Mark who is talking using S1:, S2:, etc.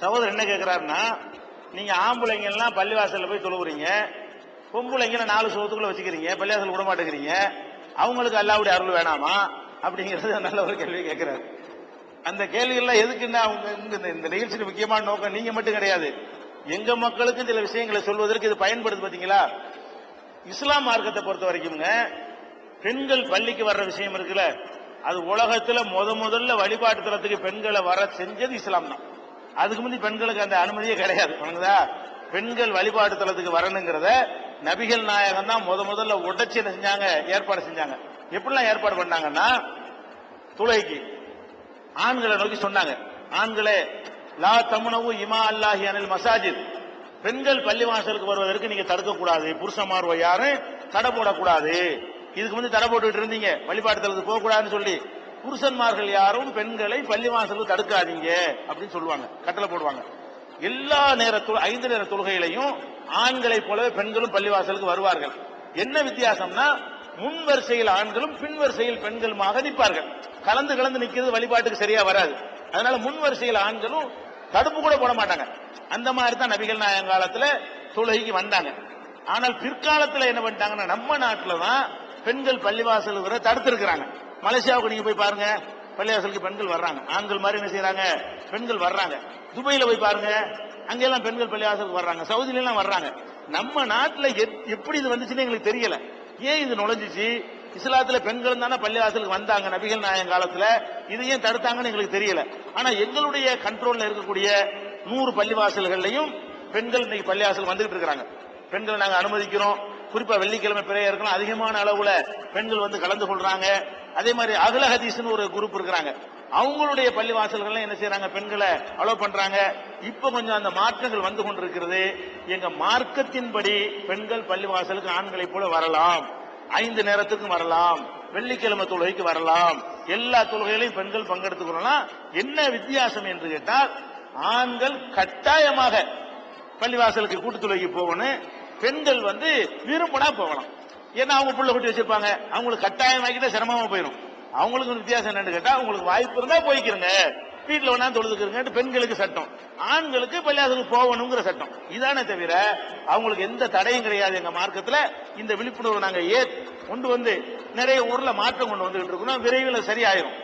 S1: சகோதரர் என்ன கேட்கிறாருன்னா நீங்க ஆம்பளைங்க எல்லாம் பள்ளிவாசல்ல போய் தொழுவுறீங்க பொம்பளைங்களை நாலு சோத்துக்குள்ள வச்சுக்கிறீங்க பள்ளிவாசல் விட மாட்டேங்கிறீங்க அவங்களுக்கு அல்லாவுடைய அருள் வேணாமா? அப்படிங்கிறது நல்ல ஒரு கேள்வி கேட்கிறாரு அந்த கேள்விகள்லாம் எதுக்குன்னா அவங்க இந்த- இந்த முக்கியமான நோக்கம் நீங்க மட்டும் கிடையாது. எங்க மக்களுக்கு சில விஷயங்களை சொல்வதற்கு இது பயன்படுது பாத்தீங்களா? இஸ்லாம் மார்க்கத்தை பொறுத்த வரைக்கும்ங்க பெண்கள் பள்ளிக்கு வர்ற விஷயம் இருக்குல்ல அது உலகத்துல முத முதல்ல வழிபாட்டு தளத்துக்கு பெண்களை வர செஞ்சது இஸ்லாம் தான் அதுக்கு முந்தி பெண்களுக்கு அந்த அனுமதியே கிடையாது. வணங்குதா பெண்கள் வழிபாட்டு தலத்துக்கு வரணுங்கிறத நபிகள் நாயகம் தான் முத முதல்ல உடைச்சு என்ன செஞ்சாங்க? ஏற்பாடு செஞ்சாங்க. எப்படிலாம் ஏற்பாடு பண்ணாங்கன்னா துளைக்கு ஆண்களை நோக்கி சொன்னாங்க. ஆண்களே லா தமுனவு இமா அல்லாஹி அனில் மசாஜித். பெண்கள் பள்ளிவாசலுக்கு வருவதற்கு நீங்க தடுக்க கூடாது புருஷமார் யாரும் தடை போடக்கூடாது. இதுக்கு வந்து தடை போட்டுக்கிட்டு இருந்தீங்க. வழிபாட்டு தலத்துக்கு போகக்கூடாதுன்னு சொல்லி. புருஷன்மார்கள் யாரும் பெண்களை பள்ளிவாசலுக்கு தடுக்காதீங்க அப்படின்னு சொல்லுவாங்க. கட்டளை போடுவாங்க. எல்லா நேர ஐந்து நேர தொழுகையிலையும் ஆண்களைப் போலவே பெண்களும் பள்ளிவாசலுக்கு வருவார்கள். என்ன வித்தியாசம்னா முன் வரிசையில் ஆண்களும் பின் வரிசையில் பெண்களுமாக நிற்பார்கள். கலந்து கலந்து நிக்கிறது வழிபாட்டுக்கு சரியா வராது. அதனால முன் வரிசையில் ஆண்களும் தடுப்பு கூட போட மாட்டாங்க. அந்த மாதிரி தான் நபிகள் நாயங்காலத்தில் காலத்துல தொழுகைக்கு வந்தாங்க. ஆனால் பிற்காலத்தில் என்ன பண்ணிட்டாங்கன்னா நம்ம நாட்டில் தான் பெண்கள் பள்ளிவாசல் வர தடுத்திருக்கிறாங்க. மலேசியாவுக்கு நீங்க போய் பாருங்க. பள்ளிவாசலுக்கு பெண்கள் வர்றாங்க. ஆண்கள் மாதிரி என்ன செய்யறாங்க பெண்கள் வர்றாங்க. துபாயில போய் பாருங்க. அங்கெல்லாம் பெண்கள் பள்ளிவாசலுக்கு வர்றாங்க. சவுதியில எல்லாம் வர்றாங்க. நம்ம நாட்டுல எப்படி இது வந்துச்சுன்னு எங்களுக்கு தெரியல. ஏன் இது நுழைஞ்சிச்சு? இஸ்லாத்துல பெண்கள் தானே பள்ளிவாசலுக்கு வந்தாங்க நபிகள் நாயன் காலத்துல. இது ஏன் தடுத்தாங்கன்னு எங்களுக்கு தெரியல. ஆனா எங்களுடைய கண்ட்ரோல்ல இருக்கக்கூடிய நூறு பள்ளிவாசல்கள்லையும் பெண்கள் இன்னைக்கு பள்ளிவாசல் வந்துகிட்டு இருக்கிறாங்க. பெண்களை நாங்க அனுமதிக்கிறோம். குறிப்பா வெள்ளிக்கிழமை பிரேயருக்கெல்லாம் அதிகமான அளவுல பெண்கள் வந்து கலந்து கொள்றாங்க. அதே மாதிரி அகல ஹதீஸ்னு ஒரு குரூப் இருக்கிறாங்க. அவங்களுடைய பள்ளிவாசல்கள் என்ன செய்யறாங்க பெண்களை அலோவ் பண்றாங்க. இப்ப கொஞ்சம் அந்த மாற்றங்கள் வந்து கொண்டிருக்கிறது. எங்க மார்க்கத்தின்படி பெண்கள் பள்ளிவாசலுக்கு ஆண்களை போல வரலாம். ஐந்து நேரத்துக்கும் வரலாம். வெள்ளிக்கிழமை தொழுகைக்கு வரலாம். எல்லா தொழுகையிலையும் பெண்கள் பங்கெடுத்துக்கணும்னா என்ன வித்தியாசம் என்று கேட்டால் ஆண்கள் கட்டாயமாக பள்ளிவாசலுக்கு கூட்டு தொழுகைக்கு போகணும். பெண்கள் வந்து விரும்பினா போகலாம். ஏன்னா அவங்க புள்ள குட்டி வச்சிருப்பாங்க. அவங்களுக்கு கட்டாயமாக்கிட்ட சிரமமா போயிடும் அவங்களுக்கு வித்தியாசம் என்னன்னு கேட்டா உங்களுக்கு வாய்ப்பு இருந்தா போய்க்கிறங்க வீட்டுல வேணா தொழுதுக்கிறங்க பெண்களுக்கு சட்டம். ஆண்களுக்கு பள்ளியாசலுக்கு போகணுங்கிற சட்டம். இதானே தவிர அவங்களுக்கு எந்த தடையும் கிடையாது எங்க மார்க்கத்துல. இந்த விழிப்புணர்வு நாங்க ஏ கொண்டு வந்து நிறைய ஊர்ல மாற்றம் கொண்டு வந்துகிட்டு இருக்கோம். விரைவில் சரியாயிரும்.